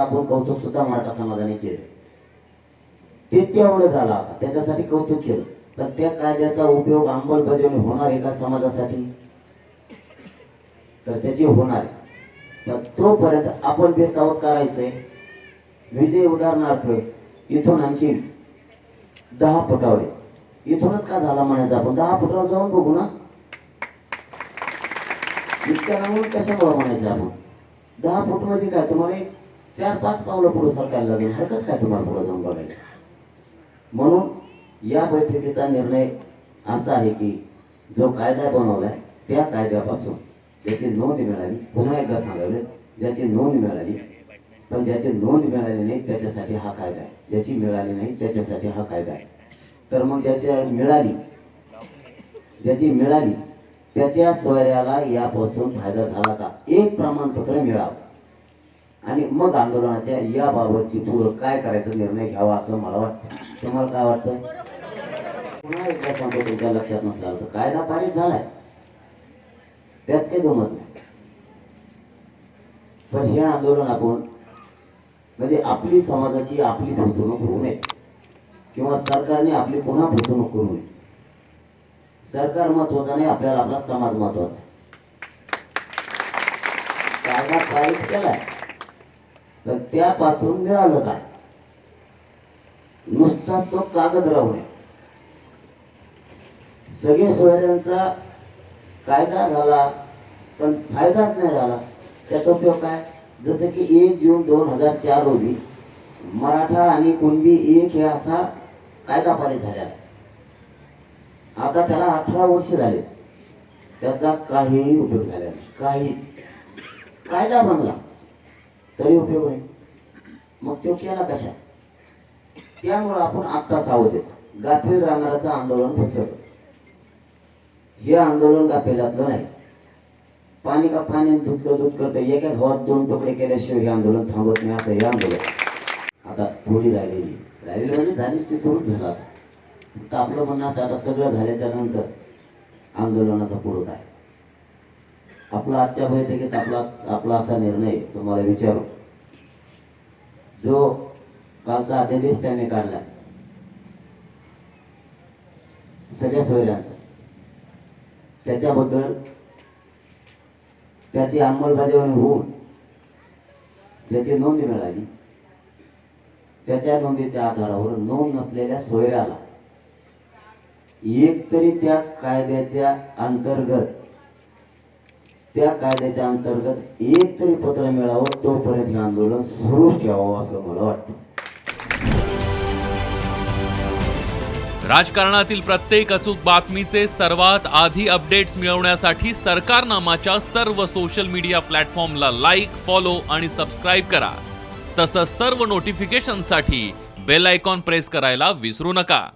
आपण कौतुक सुद्धा मराठा समाजाने केलं ते तेवढं झालं आता त्याच्यासाठी कौतुक केलं. पण त्या कायद्याचा उपयोग अंमलबजावणी होणार आहे का समाजासाठी? तर त्याची होणार आहे. तर तोपर्यंत आपण बेसावत करायचंय. विजय उदाहरणार्थ इथून आणखी दहा फुटावर इथूनच का झाला म्हणायचं आपण? दहा फुटावर जाऊन बघू ना. इतक्या नावून कशामुळे म्हणायचं आपण? दहा फूट म्हणजे काय? तुम्हाला एक चार पाच पावलं पुढे सरकार लागेल. हरकत काय तुम्हाला पुढे जाऊन बघायचं? म्हणून या बैठकीचा निर्णय असा आहे की जो कायदा बनवलाय त्या कायद्यापासून ज्याची नोंद मिळाली पुन्हा एकदा सांगावे ज्याची नोंद मिळाली पण ज्याची नोंद मिळाली नाही त्याच्यासाठी हा कायदा आहे. ज्याची मिळाली नाही त्याच्यासाठी हा कायदा आहे. तर मग ज्याची मिळाली ज्याची मिळाली त्याच्या सोयऱ्याला यापासून फायदा झाला का? एक प्रमाणपत्र मिळावं. आणि मग आंदोलनाच्या याबाबतची पूर काय करायचा निर्णय घ्यावा असं मला वाटतं. तुम्हाला काय वाटतं? पुन्हा एकदा सांगतो तुमच्या लक्षात नसला तर कायदा पारित झालाय. त्यात काही जमत नाही. पण हे आंदोलन आपण म्हणजे आपली समाजाची आपली फसवणूक होऊ नये. किंवा सरकारने आपली पुन्हा फसवणूक करू नये. सरकार महत्वाचं नाही आपल्याला आपला समाज महत्त्वाचा आहे. कायदा पारित केलाय. तर त्यापासून मिळालं काय? नुसता तो कागद राहू नये सगळे सोयऱ्यांचा कायदा झाला पण फायदाच नाही झाला. त्याचा उपयोग काय? जसं की एक जून दोन हजार चार रोजी मराठा आणि कुणबी एक हे असा कायदा पारित झालेला आहे. आता त्याला अठरा वर्ष झाले. त्याचा काहीही उपयोग झाला नाही. काहीच. कायदा बनला. तरी उपयोग नाही. मग तो केला कशा त्यामुळं आपण आत्ता सावध येतो. गाफील राहणाराचं आंदोलन फसवलं हे आंदोलन गाफिलातलं नाही. पाणी का पाणी दूध का दूध करतं एका घावात दोन तुकडे केल्याशिवाय हे आंदोलन थांबत नाही असं हे आंदोलन. आता थोडी राहिलेली. राहिलेली म्हणजे झालीच ती सुरूच झाला फक्त आपलं म्हणणं असं आता सगळं झाल्याच्यानंतर आंदोलनाचा पुढं काय? आपला आजच्या बैठकीत आपला आपला असा निर्णय तुम्हाला विचारू. जो कालचा अध्यादेश त्याने काढला. सगळ्या सोयऱ्यांचा. त्याच्याबद्दल त्याची अंमलबजावणी होऊन त्याची नोंद मिळाली. त्याच्या नोंदीच्या आधारावर नोंद नसलेल्या सोयऱ्याला एक तरी त्या कायद्याच्या अंतर्गत त्या कायद्याच्या अंतर्गत एक तरी पत्र मिळावं तोपर्यंत हे आंदोलन सुरूच ठेवावं असं मला वाटतं. राजकारणातील प्रत्येक अचूक बातमीचे सर्वात आधी अपडेट्स मिळवण्यासाठी सरकारनामाच्या सर्व सोशल मीडिया प्लॅटफॉर्मला लाईक फॉलो आणि सबस्क्राईब करा. तसंच सर्व नोटिफिकेशनसाठी बेल आयकॉन प्रेस करायला विसरू नका.